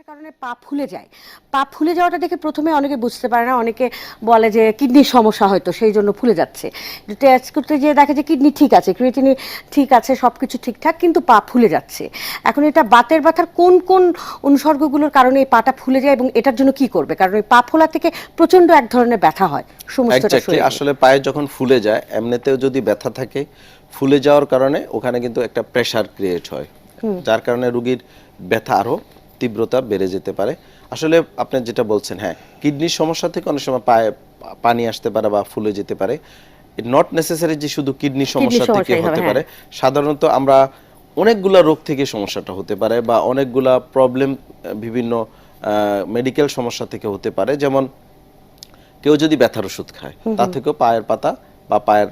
ব্যথার কারণে পা ফুলে যায়। পা ফুলে যাওয়াটা দেখে প্রথমে অনেকে বুঝতে পারে না অনেকে বলে যে কিডনির সমস্যা হয়তো সেই জন্য ফুলে যাচ্ছে। টেস্ট করতে গিয়ে দেখে যে কিডনি ঠিক আছে ক্রিয়েটিনি ঠিক আছে সব কিছু ঠিকঠাক কিন্তু পা ফুলে যাচ্ছে। এখন এটা বাতের ব্যথার কোন কোন অনুসর্গগুলোর কারণে এই পাটা ফুলে যায় এবং এটার জন্য কি করবে? কারণ এই পা ফোলা থেকে প্রচণ্ড এক ধরনের ব্যথা হয় শরীরে। আসলে পায়ে যখন ফুলে যায় এমনিতেও যদি ব্যথা থাকে ফুলে যাওয়ার কারণে ওখানে কিন্তু একটা প্রেসার ক্রিয়েট হয়। যার কারণে রোগীর ব্যথা আরও তীব্রতা বেড়ে যেতে পারে। আসলে আপনি যেটা বলছেন হ্যাঁ কিডনির সমস্যা থেকে অনেক সময় পায়ে পানি আসতে পারে বা ফুলে যেতে পারে। নট নেসেসারি যে শুধু কিডনি সমস্যা থেকে হতে হ্যাঁ। পারে। সাধারণত আমরা অনেকগুলা রোগ থেকে সমস্যাটা হতে পারে বা অনেকগুলা প্রবলেম বিভিন্ন মেডিকেল সমস্যা থেকে হতে পারে। যেমন কেউ যদি ব্যথার ওষুধ খায় তা থেকেও পায়ের পাতা বা পায়ের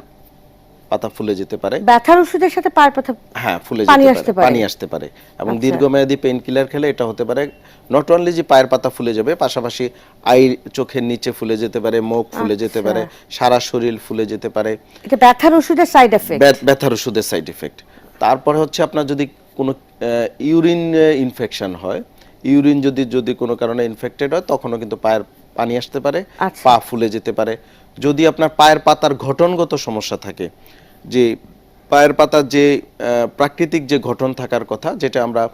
পাতা ফুলে যেতে পারে ব্যথার ওষুধের সাথে পায়ের ব্যথা হ্যাঁ ফুলে যেতে পারে। পানি আসতে পারে এবং আচ্ছা। দীর্ঘমেয়াদী পেইন কিলার খেলে এটা হতে পারে নট অনলি যে পায়ের পাতা ফুলে যাবে পাশাপাশি আই চোখের নিচে ফুলে যেতে পারে মুখ ফুলে যেতে পারে আচ্ছা। সারা শরীর ফুলে যেতে পারে এটা ব্যথার ওষুধের সাইড এফেক্ট ব্যা- ব্যথার ওষুধের সাইড এফেক্ট তারপরে হচ্ছে আপনার যদি কোনো ইউরিন ইনফেকশন হয় ইউরিন যদি যদি কোনো কারণে ইনফেক্টেড হয় তখনও কিন্তু পায়ের পানি আসতে পারে আচ্ছা। পা ফুলে যেতে পারে যদি আপনার পায়ের পাতার ঘটনগত সমস্যা থাকে যে পায়ের পাতার যে প্রাকৃতিক যে ঘটন থাকার কথা যেটা আমরা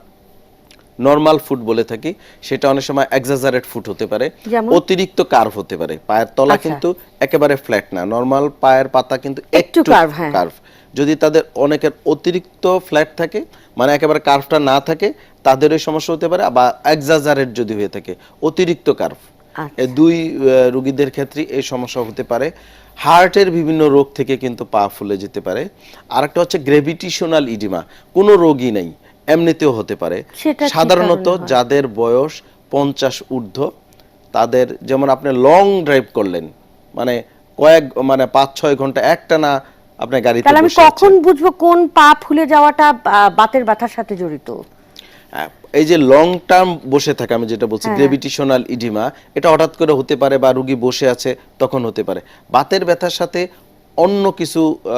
নর্মাল ফুট বলে থাকি সেটা অনেক সময় এক্সাজারেট ফুট হতে পারে অতিরিক্ত কার্ভ হতে পারে। পায়ের তলা আচ্ছা। কিন্তু একেবারে ফ্ল্যাট না। নর্মাল পায়ের পাতা কিন্তু একটু curve, হ্যাঁ। কার্ভ যদি তাদের অনেকের অতিরিক্ত ফ্ল্যাট থাকে মানে একেবারে কার্ভটা না থাকে তাদেরও সমস্যা হতে পারে বা এক্সাজারেট যদি হয়ে থাকে অতিরিক্ত কার্ভ দুই আহ, রোগীদের ক্ষেত্রে এই সমস্যা হতে পারে। হার্টের বিভিন্ন রোগ থেকে কিন্তু পা ফুলে যেতে পারে। আরেকটা হচ্ছে গ্রেভিটেশনাল ইডিমা। কোনো রোগী নেই এমনিতেও হতে পারে। সাধারণত যাদের বয়স পঞ্চাশ ঊর্ধ্ব তাদের যেমন আপনি লং ড্রাইভ করলেন মানে কয়েক মানে পাঁচ ছয় ঘণ্টা একটা না আপনি গাড়িতে তাহলে আমি কখন বুঝব কোন পা ফুলে যাওয়াটা বাতের ব্যথার সাথে জড়িত? এই যে লং টার্ম বসে থাকে আমি যেটা বলছি হ্যাঁ। গ্রেভিটেশনাল ইডিমা এটা হঠাৎ করে হতে পারে বা রুগী বসে আছে তখন হতে পারে। বাতের ব্যথার সাথে অন্য কিছু আহ,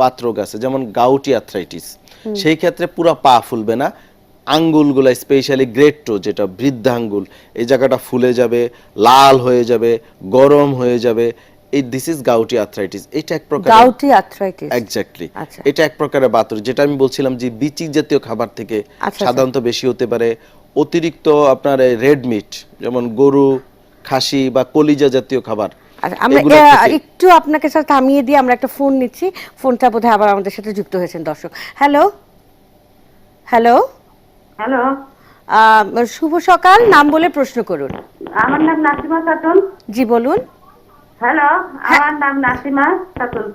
বাত রোগ আছে যেমন গাউটি আর্থ্রাইটিস সেই ক্ষেত্রে পুরো পা ফুলবে না। আঙ্গুলগুলো স্পেশালি গ্রেট টো যেটা বৃদ্ধাঙ্গুল এই জায়গাটা ফুলে যাবে লাল হয়ে যাবে গরম হয়ে যাবে। এই দিস ইজ গাউটি আর্থ্রাইটিস এটা এক প্রকার গাউটি আর্থ্রাইটিস এক্স্যাক্টলি আচ্ছা। এটা এক প্রকারের বাতর যেটা আমি বলছিলাম যে বিচি জাতীয় খাবার থেকে আচ্ছা। সাধারণত বেশি হতে পারে। অতিরিক্ত আপনার রেড মিট যেমন গরু খাসি বা কলিজা জাতীয় খাবার আচ্ছা আমরা একটু আপনাকে স্যার থামিয়ে দিয়ে আমরা একটা ফোন নিচ্ছি। ফোনটা বোধহয় আবার আমাদের সাথে যুক্ত হয়েছেন দর্শক। হ্যালো হ্যালো হ্যালো শুভ সকাল নাম বলে প্রশ্ন করুন। আমার নাম নাসিমা খাতুন। জি বলুন। হ্যালো আমার নাম নাসিমা খাতুন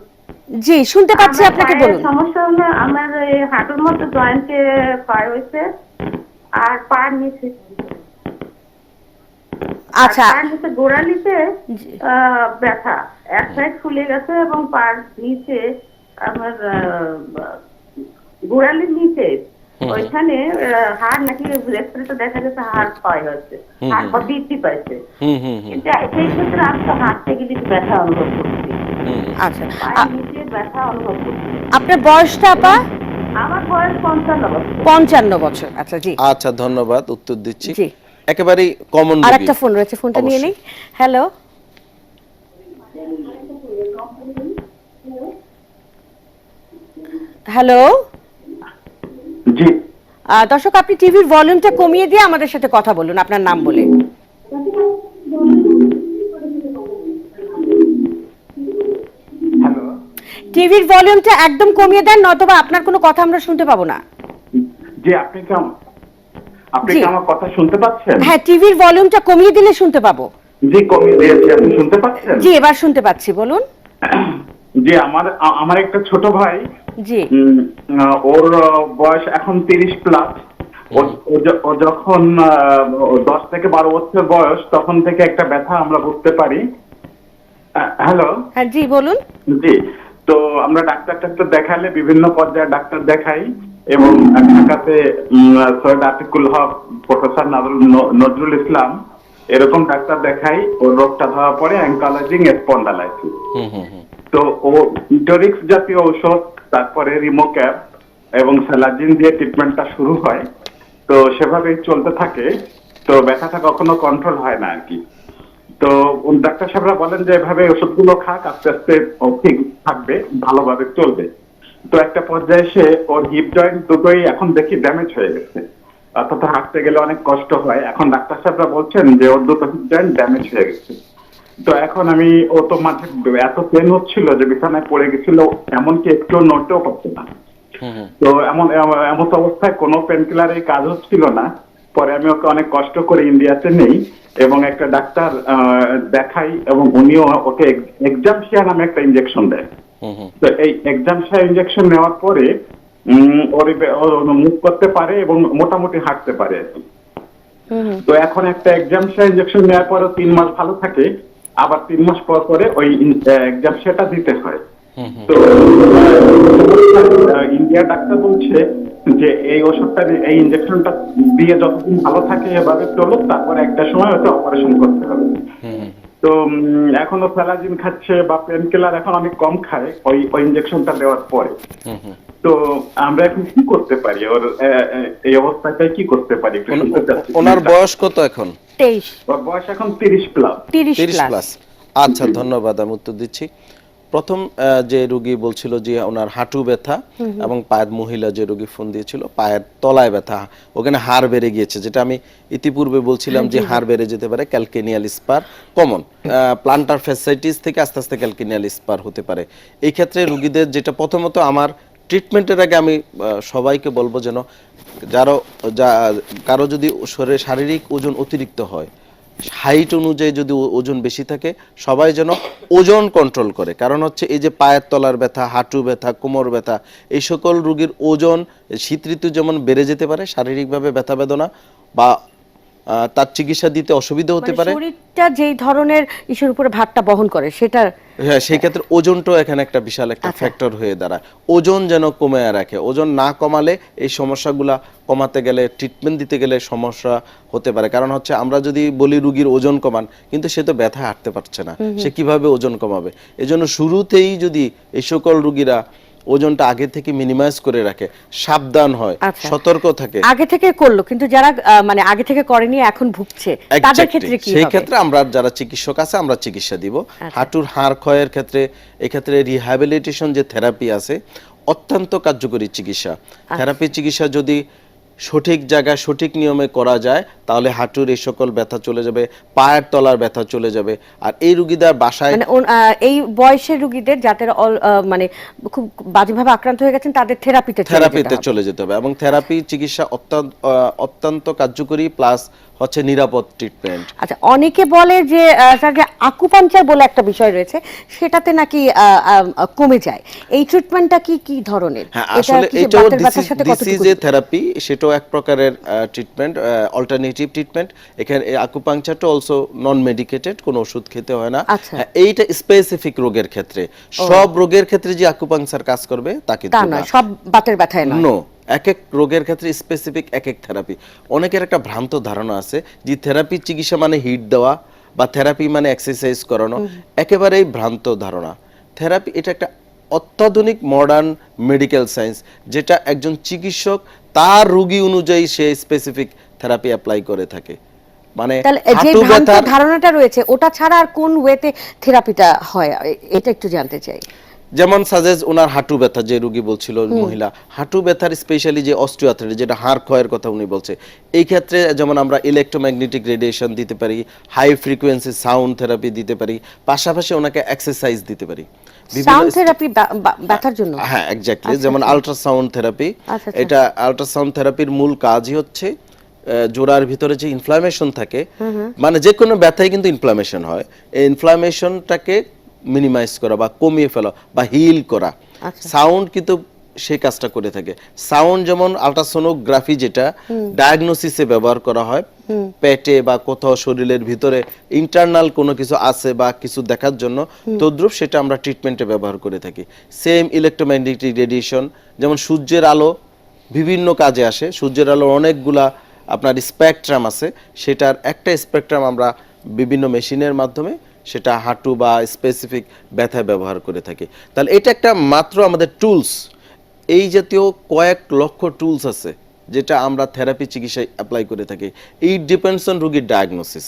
জি শুনতে পাচ্ছি আপনাকে বলুন। সমস্যা হলো আমার হাঁটুর মধ্যে জয়েন্টে ক্ষয় হয়েছে আর পার নিচে। আচ্ছা। পার নিচে গোড়ালিতে ব্যথা। এক সাইড ফুলে গেছে এবং পার নিচে আমার গোড়ালির নিচে। ওইখানে হাড় নাকি এক্সরেতে দেখা গেছে হাড় ক্ষয় হয়েছে হাড় বা বৃদ্ধি পাইছে। হুম হুম হুম। কিন্তু সেই ক্ষেত্রে আমি তো হাঁটতে গেলে একটু ব্যথা অনুভব করছি। আচ্ছা নিচে ব্যথা অনুভব করছি। আপনার বয়সটা আপা? আমার বয়স পঞ্চান্ন বছর। পঞ্চান্ন বছর আচ্ছা জি। আচ্ছা ধন্যবাদ উত্তর দিচ্ছি। জি। একেবারেই কমন আর একটা ফোন রয়েছে ফোনটা নিয়ে নেই। হ্যালো হ্যালো জি। দর্শক আপনি টিভির ভলিউমটা কমিয়ে দিয়ে আমাদের সাথে কথা বলুন আপনার নাম বলে। টিভির ভলিউমটা একদম কমিয়ে দেন নয়তোবা আপনার কোনো কথা আমরা শুনতে পাবো না। জি আপনি কি আপনি কি আমার কথা শুনতে পাচ্ছেন? হ্যাঁ টিভির ভলিউমটা কমিয়ে দিলে শুনতে পাবো। জি কমিয়ে দিয়েছি আপনি শুনতে পাচ্ছেন? জি এবার শুনতে পাচ্ছি বলুন। জি আমার আমার একটা ছোট ভাই জি। ওর বয়স এখন তিরিশ প্লাস ও যখন দশ থেকে বারো বছর বয়স তখন থেকে একটা ব্যথা আমরা বুঝতে পারি। হ্যালো? হ্যাঁ জি বলুন। জি তো আমরা ডাক্তার টাক্তার দেখালে বিভিন্ন পর্যায়ে ডাক্তার দেখাই এবং ঢাকাতে সৈয়দ আতিকুল হক প্রফেসর নজরুল ইসলাম এরকম ডাক্তার দেখাই। ওর রোগটা ধরা পড়ে অ্যাঙ্কালজিং স্পন্ডালাইসিস। তো ও ইটোরিক্স জাতীয় ঔষধ তারপরে রিমোক্যাপ এবং স্যালাজিন দিয়ে ট্রিটমেন্টটা শুরু হয়। তো সেভাবেই চলতে থাকে। তো ব্যথাটা কখনো কন্ট্রোল হয় না আর কি তো ডাক্তার সাহেবরা বলেন যে, এভাবে ওষুধগুলো খাক, আস্তে আস্তে ঠিক থাকবে, ভালোভাবে চলবে। তো একটা পর্যায়ে এসে ওর হিপ জয়েন্ট দুটোই এখন দেখি ড্যামেজ হয়ে গেছে। অর্থাৎ হাঁটতে গেলে অনেক কষ্ট হয়। এখন ডাক্তার সাহেবরা বলছেন যে, ওর দুটো হিপ জয়েন্ট ড্যামেজ হয়ে গেছে। তো এখন আমি ও তো মাঝে এত পেন হচ্ছিল যে বিছানায় পড়ে গেছিল এমনকি একটু নড়তেও পারছে না। তো এমন এমন অবস্থায় কোনো পেন কিলারে কাজ হচ্ছিল না। পরে আমি ওকে অনেক কষ্ট করে ইন্ডিয়াতে নেই এবং একটা ডাক্তার দেখাই এবং উনিও ওকে এক্সামশিয়া নামে একটা ইনজেকশন দেয়। তো এই এক্সামশিয়া ইনজেকশন নেওয়ার পরে উম, ওর মুভ করতে পারে এবং মোটামুটি হাঁটতে পারে তো এখন একটা এক্সামশিয়া ইনজেকশন নেওয়ার পরে তিন মাস ভালো থাকে। আবার তিন মাস পর পরে ওই এক্সাম সেটা দিতে হয়। তো ইন্ডিয়া ডাক্তার বলছে যে এই ওষুধটা এই ইনজেকশনটা দিয়ে যতদিন ভালো থাকে এভাবে চলুক তারপর একটা সময় হয়তো অপারেশন করতে হবে। তো এখনও স্যালাজিন খাচ্ছে বা পেন কিলার এখন অনেক কম খায় ওই ওই ইনজেকশনটা দেওয়ার পরে। তো আমরা এখন কি করতে পারি? ওর এই অবস্থাটায় কি করতে পারি। ওনার বয়স কত এখন? তেইশ। ওর বয়স এখন তিরিশ প্লাস তিরিশ প্লাস প্লাস আচ্ছা ধন্যবাদ আমি উত্তর দিচ্ছি। প্রথম যে রুগী বলছিল যে ওনার হাঁটু ব্যথা এবং পায়ের মহিলা যে রুগী ফোন দিয়েছিল পায়ের তলায় ব্যথা। ওখানে হাড় বেড়ে গিয়েছে যেটা আমি ইতিপূর্বে বলছিলাম যে হাড় বেড়ে যেতে পারে calcaneal spur common plantar fasciitis থেকে আস্তে আস্তে ক্যালকেনিয়াল স্পার হতে পারে। এই ক্ষেত্রে রুগীদের যেটা প্রথমত আমার ট্রিটমেন্টের আগে আমি সবাইকে বলব যেন যারো, যা, কারও যদি শরীরে শারীরিক ওজন অতিরিক্ত হয় হাইট অনুযায়ী যদি ওজন বেশি থাকে, সবাই যেন ওজন কন্ট্রোল করে। কারণ হচ্ছে এই যে পায়ের তলার ব্যথা হাঁটু ব্যথা, কোমর ব্যথা, এই সকল রুগীর ওজন শীত ঋতু যেমন বেড়ে যেতে পারে, শারীরিকভাবে ব্যথা বেদনা বা তার চিকিৎসা দিতে অসুবিধা হতে মানে পারে। শরীরটা যেই ধরনের ইস্যুর উপরে ভারটা বহন করে সেটা হ্যাঁ সেই ক্ষেত্রে ওজনটাও এখানে একটা বিশাল একটা আচ্ছা। ফ্যাক্টর হয়ে দাঁড়ায়। ওজন যেন কমে রাখে। ওজন না কমালে এই সমস্যাগুলা কমাতে গেলে ট্রিটমেন্ট দিতে গেলে সমস্যা হতে পারে। কারণ হচ্ছে আমরা যদি বলি রুগীর ওজন কমান কিন্তু সে তো ব্যথা হাঁটতে পারছে না। সে কীভাবে ওজন কমাবে? এজন্য শুরুতেই যদি এই সকল রুগীরা ওজনটা আগে থেকে মিনিমাইজ করে রাখে। সাবধান হয় আচ্ছা। সতর্ক থাকে। আগে থেকে করল কিন্তু যারা মানে আগে থেকে করেনি এখন ভুগছে তাদের ক্ষেত্রে কি সেই ক্ষেত্রে আমরা যারা চিকিৎসক আছে আমরা চিকিৎসা দিব। হাঁটুর হাড় ক্ষয়ের ক্ষেত্রে এক্ষেত্রে রিহ্যাবিলিটেশন যে থেরাপি আছে অত্যন্ত কার্যকরী চিকিৎসা। থেরাপি চিকিৎসা যদি সঠিক জায়গায় সঠিক নিয়মে করা যায় তাহলে হাঁটুর এই সকল ব্যথা চলে যাবে পায়ের তলার ব্যথা চলে যাবে। আর এই রুগীদের বাসায় মানে এই বয়সের রোগীদের যাদের মানে খুব বাজেভাবে আক্রান্ত হয়ে গেছেন তাদের থেরাপিতে থেরাপিতে চলে যেতে হবে। এবং থেরাপি চিকিৎসা অত্যন্ত অত্যন্ত কার্যকরী প্লাস হচ্ছে নিরাপদ ট্রিটমেন্ট। আচ্ছা অনেকে বলে যে স্যার যে আকুপাঞ্চার বলে একটা বিষয় রয়েছে সেটাতে নাকি কমে যায়। এই ট্রিটমেন্টটা কি কি ধরনের? হ্যাঁ আসলে সাথে দিস ইজ এ থেরাপি সেটাও এক প্রকারের ট্রিটমেন্ট অল্টারনেটিভ ট্রিটমেন্ট এখানে আকুপাংচারটা অলসো নন মেডিকেটেড কোনো ওষুধ খেতে হয় না। আচ্ছা। হ্যাঁ, এইটা স্পেসিফিক রোগের ক্ষেত্রে। সব রোগের ক্ষেত্রে যে আকুপাংচার কাজ করবে তা কিন্তু না। সব বাতের ব্যথায় নয়। নো এক এক রোগের ক্ষেত্রে স্পেসিফিক এক এক থেরাপি অনেকের একটা ভ্রান্ত ধারণা আছে যে থেরাপি চিকিৎসা মানে হিট দেওয়া বা থেরাপি মানে এক্সারসাইজ করানো। একেবারেই ভ্রান্ত ধারণা। থেরাপি এটা একটা অত্যাধুনিক মডার্ন মেডিকেল সায়েন্স যেটা একজন চিকিৎসক তার রোগী অনুযায়ী সে স্পেসিফিক থেরাপি অ্যাপ্লাই করে থাকে। মানে যে ধারণাটা রয়েছে ওটা ছাড়া আর কোন ওয়েতে থেরাপিটা হয়? এটা একটু জানতে চাই। যেমন সাজেজ ওনার হাঁটু ব্যথা যে রুগী বলছিল মহিলা হাঁটু ব্যথার স্পেশালি যে অস্টিওআর্থ্রাইটিস যেটা হাড় ক্ষয়ের কথা উনি বলছে এই ক্ষেত্রে যেমন আমরা ইলেকট্রোম্যাগনেটিক রেডিয়েশন দিতে পারি হাই ফ্রিকোয়েন্সি সাউন্ড থেরাপি দিতে পারি পাশাপাশি ওনাকে এক্সারসাইজ দিতে পারি। সাউন্ড থেরাপি ব্যথার জন্য? হ্যাঁ এক্স্যাক্টলি যেমন আল্ট্রাসাউন্ড থেরাপি আচ্ছা, আচ্ছা। এটা আল্ট্রাসাউন্ড থেরাপির মূল কাজই হচ্ছে জোড়ার ভিতরে যে ইনফ্লামেশন থাকে মানে যে কোনো ব্যথায় কিন্তু ইনফ্লামেশন হয় এই ইনফ্লামেশনটাকে মিনিমাইজ করা বা কমিয়ে ফেলা বা হিল করা। আচ্ছা। সাউন্ড কিন্তু সেই কাজটা করে থাকে। সাউন্ড যেমন আল্ট্রাসোনোগ্রাফি যেটা ডায়াগনোসিসে ব্যবহার করা হয়। পেটে বা কোথাও শরীরের ভিতরে ইন্টারনাল কোনো কিছু আছে বা কিছু দেখার জন্য তদ্রুপ সেটা আমরা ট্রিটমেন্টে ব্যবহার করে থাকি। সেম ইলেকট্রোম্যাগনেটিক রেডিয়েশন যেমন সূর্যের আলো বিভিন্ন কাজে আসে। সূর্যের আলোর অনেকগুলা আপনার স্পেকট্রাম আছে। সেটার একটা স্পেকট্রাম আমরা বিভিন্ন মেশিনের মাধ্যমে সেটা হাঁটু বা স্পেসিফিক ব্যথায় ব্যবহার করে থাকি। তাহলে এটা একটা মাত্র আমাদের টুলস এই জাতীয় কয়েক লক্ষ টুলস আছে, যেটা আমরা থেরাপি চিকিৎসায় অ্যাপ্লাই করে থাকি। এই ডিপেন্ডস অন রুগীর ডায়াগনোসিস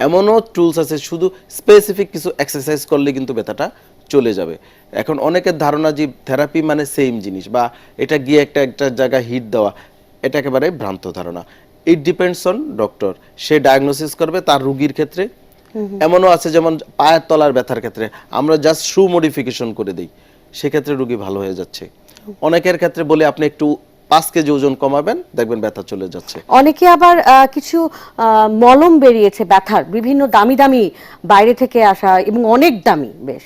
এমনও টুলস আছে, শুধু স্পেসিফিক কিছু এক্সারসাইজ করলে কিন্তু ব্যথাটা চলে যাবে। এখন অনেকের ধারণা যে থেরাপি মানে সেম জিনিস, বা এটা গিয়ে একটা একটা জায়গায় হিট দেওয়া, এটা একেবারে ভ্রান্ত ধারণা। ইট ডিপেন্ডস অন ডক্টর সে ডায়াগনোসিস করবে, তার রুগীর ক্ষেত্রে এমনও আছে যেমন পায়ের তলার ব্যথার ক্ষেত্রে। আমরা জাস্ট শু মডিফিকেশন করে দিই। সেক্ষেত্রে রুগী ভালো হয়ে যাচ্ছে। অনেকের ক্ষেত্রে বলে আপনি একটু পাঁচ কেজি ওজন কমাবেন দেখবেন ব্যথা চলে যাচ্ছে। অনেকে আবার কিছু মলম বেরিয়েছে ব্যথার বিভিন্ন দামি দামি বাইরে থেকে আসা এবং অনেক দামি বেশ।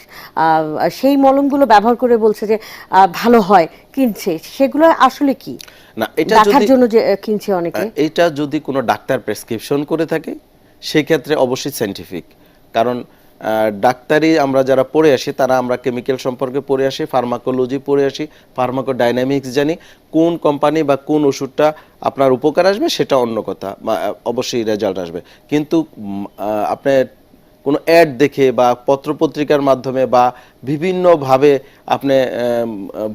সেই মলমগুলো ব্যবহার করে বলছে যে ভালো হয় কিনছে। সেগুলো আসলে কি? না এটা ব্যথার জন্য যে কিনছে অনেকে। এটা যদি কোনো ডাক্তার প্রেসক্রিপশন করে থাকে সেক্ষেত্রে অবশ্যই সাইন্টিফিক কারণ ডাক্তারি আমরা যারা পড়ে আসি, তারা আমরা কেমিক্যাল সম্পর্কে পড়ে আসি ফার্মাকোলজি পড়ে আসি ফার্মাকো ডাইনামিক্স জানি, কোন কোম্পানি বা কোন ওষুধটা আপনার উপকার আসবে সেটা অন্য কথা অবশ্যই রেজাল্ট আসবে। কিন্তু আপনি কোনো অ্যাড দেখে বা পত্রপত্রিকার মাধ্যমে বা বিভিন্নভাবে আপনি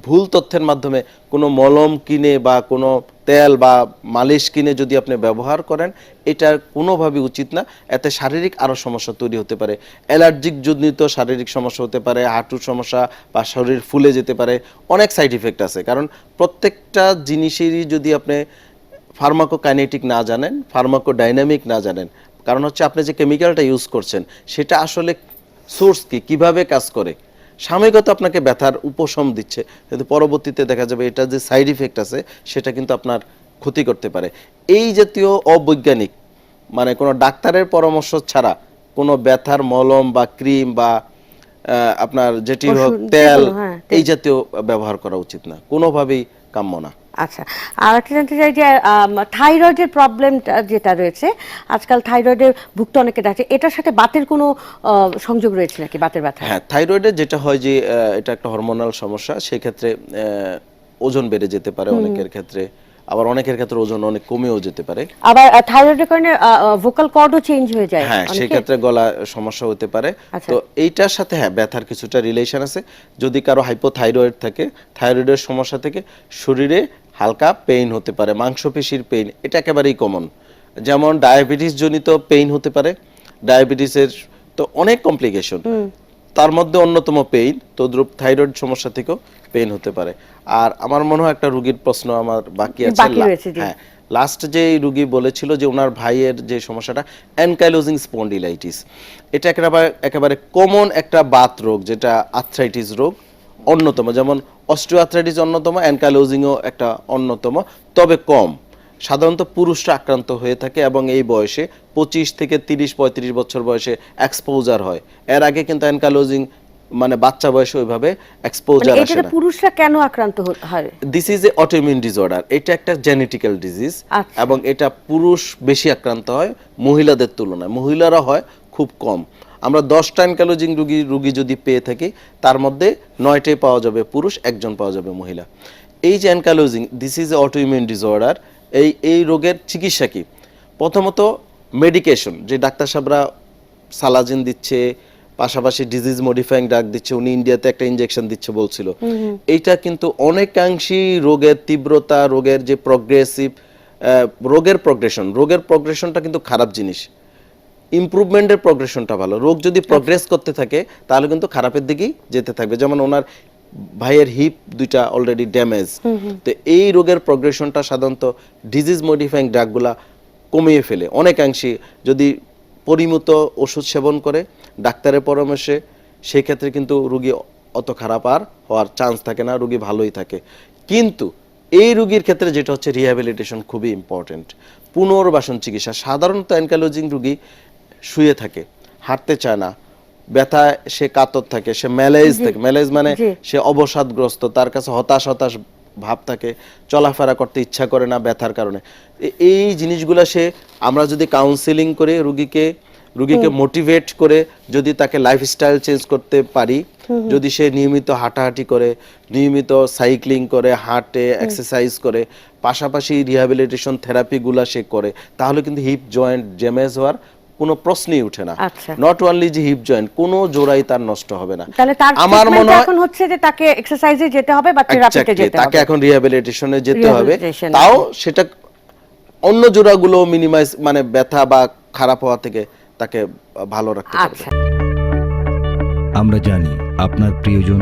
ভুল তথ্যের মাধ্যমে কোনো মলম কিনে বা কোনো তেল বা মালিশ কিনে যদি আপনি ব্যবহার করেন, এটা কোনোভাবে উচিত না। এতে শারীরিক আরও সমস্যা তৈরি হতে পারে। অ্যালার্জিক জনিত শারীরিক সমস্যা হতে পারে, হাঁটুর সমস্যা বা শরীর ফুলে যেতে পারে। অনেক সাইড ইফেক্ট আছে। কারণ প্রত্যেকটা জিনিসেরই যদি আপনি ফার্মাকোকাইনেটিক না জানেন ফার্মাকোডাইনামিক না জানেন, কারণ হচ্ছে আপনি যে কেমিক্যালটা ইউজ করছেন, সেটা আসলে সোর্স কি, কীভাবে কাজ করে? সাময়িকত আপনাকে ব্যথার উপশম দিচ্ছে। কিন্তু পরবর্তীতে দেখা যাবে এটা যে সাইড ইফেক্ট আছে, সেটা কিন্তু আপনার ক্ষতি করতে পারে। এই জাতীয় অবৈজ্ঞানিক মানে কোনো ডাক্তারের পরামর্শ ছাড়া কোনো ব্যথার মলম বা ক্রিম বা আপনার যেটি হোক তেল হ্যাঁ, এই জাতীয় ব্যবহার করা উচিত না। কোনোভাবেই কাম্য না। আচ্ছা আর একটা জানতে চাই যে থাইরয়েডের প্রবলেমটা যেটা রয়েছে আজকাল থাইরয়েডের ভুক্ত অনেকে দেখে এটার সাথে বাতের কোনো সংযোগ রয়েছে নাকি বাতের ব্যথা? হ্যাঁ থাইরয়েডের যেটা হয় যে এটা একটা হরমোনাল সমস্যা সেক্ষেত্রে ওজন বেড়ে যেতে পারে অনেকের ক্ষেত্রে। আবার অনেকের ক্ষেত্রে ওজন অনেক কমেও যেতে পারে। আবার থাইরয়েডের কারণে ভোকাল কর্ডও চেঞ্জ হয়ে যায় হ্যাঁ অনেকের। সেক্ষেত্রে গলা সমস্যা হতে পারে। আচ্ছা। তো এইটার সাথে হ্যাঁ ব্যথার কিছুটা রিলেশন আছে। যদি কারও হাইপোথাইরয়েড থাকে থাইরয়েডের সমস্যা থেকে শরীরে হালকা পেইন হতে পারে মাংসপেশির পেইন এটা একেবারেই কমন যেমন ডায়াবেটিস জনিত পেইন হতে পারে ডায়াবেটিসের তো অনেক কমপ্লিকেশন তার মধ্যে অন্যতম পেইন তদ্রুপ থাইরয়েড সমস্যা থেকেও পেইন হতে পারে। আর আমার মনে হয় একটা রুগীর প্রশ্ন আমার বাকি আছে। হ্যাঁ লাস্ট যে রুগী বলেছিল যে ওনার ভাইয়ের যে সমস্যাটা অ্যানকাইলোজিং স্পন্ডিলাইটিস। এটা একেবারে একেবারে কমন একটা বাত রোগ যেটা আর্থ্রাইটিস রোগ অন্যতম। যেমন অস্ট্রিওআর্থ্রাইটিস অন্যতম অ্যানকাইলোজিংও একটা অন্যতম তবে কম। সাধারণত পুরুষরা আক্রান্ত হয়ে থাকে এবং এই বয়সে পঁচিশ থেকে তিরিশ পঁয়ত্রিশ বছর বয়সে এক্সপোজার হয়। এর আগে কিন্তু অ্যানকাইলোজিং মানে বাচ্চা বয়সে ওইভাবে মানে এক্সপোজার আসে না। পুরুষরা কেন আক্রান্ত হয়? This is a autoimmune disorder এটা একটা জেনেটিক্যাল ডিজিজ আচ্ছা। এবং এটা পুরুষ বেশি আক্রান্ত হয় মহিলাদের তুলনায়। মহিলারা হয় খুব কম। আমরা দশটা অ্যানকালোজিং রুগী রুগী যদি পেয়ে থাকি তার মধ্যে নয়টাই পাওয়া যাবে পুরুষ একজন পাওয়া যাবে মহিলা। এই যে ankylosing this is a autoimmune disorder এই এই রোগের চিকিৎসা কি? প্রথমত মেডিকেশন যে ডাক্তার সাহেবরা সালাজিন দিচ্ছে পাশাপাশি ডিজিজ মডিফাইং ড্রাগ দিচ্ছে উনি ইন্ডিয়াতে একটা ইনজেকশন দিচ্ছে বলছিল। এইটা কিন্তু অনেকাংশেই রোগের তীব্রতা রোগের যে প্রগ্রেসিভ রোগের প্রগ্রেশন রোগের প্রগ্রেশনটা কিন্তু খারাপ জিনিস। ইমপ্রুভমেন্টের প্রগ্রেশনটা ভালো। রোগ যদি প্রগ্রেস করতে থাকে তাহলে কিন্তু খারাপের দিকেই যেতে থাকবে। যেমন ওনার ভাইয়ের হিপ দুইটা অলরেডি ড্যামেজ তো এই রোগের প্রগ্রেশনটা সাধারণত ডিজিজ মডিফাইং ড্রাগগুলা কমিয়ে ফেলে। অনেকাংশে যদি পরিমিত ওষুধ সেবন করে ডাক্তারের পরামর্শে সেই ক্ষেত্রে কিন্তু রুগী অত খারাপ আর হওয়ার চান্স থাকে না রুগী ভালোই থাকে। কিন্তু এই রুগীর ক্ষেত্রে যেটা হচ্ছে রিহ্যাবিলিটেশন খুবই ইম্পর্টেন্ট পুনর্বাসন চিকিৎসা। সাধারণত অ্যানকালোজিং রুগী শুয়ে থাকে হাঁটতে চায় না ব্যথা সে কাতর থাকে সে ম্যালেজ থাকে। ম্যালেজ মানে সে অবসাদগ্রস্ত তার কাছে হতাশ হতাশ ভাব থাকে চলাফেরা করতে ইচ্ছা করে না ব্যথার কারণে। এই জিনিসগুলো সে আমরা যদি কাউন্সিলিং করে রুগীকে রুগীকে মোটিভেট করে যদি তাকে লাইফস্টাইল চেঞ্জ করতে পারি যদি সে নিয়মিত হাঁটাহাঁটি করে নিয়মিত সাইক্লিং করে হাঁটে এক্সারসাইজ করে পাশাপাশি রিহ্যাবিলিটেশন থেরাপিগুলা সে করে তাহলে কিন্তু হিপ জয়েন্ট ড্যামেজ হওয়ার কোনো প্রশ্নই উঠে না। আচ্ছা। নট অনলি যে হিপ জয়েন্ট কোনো জোড়াই তার নষ্ট হবে না। তাহলে তার আমার মনে হয় এখন হচ্ছে যে তাকে এক্সারসাইজে যেতে হবে বা থেরাপিতে যেতে তাকে হবে এখন রিহ্যাবিলিটেশনে যেতে হবে। তাও সেটা অন্য জোড়াগুলো মিনিমাইজ মানে ব্যথা বা খারাপ হওয়া থেকে তাকে ভালো রাখতে পারবে। আচ্ছা। আমরা জানি আপনার প্রিয়জন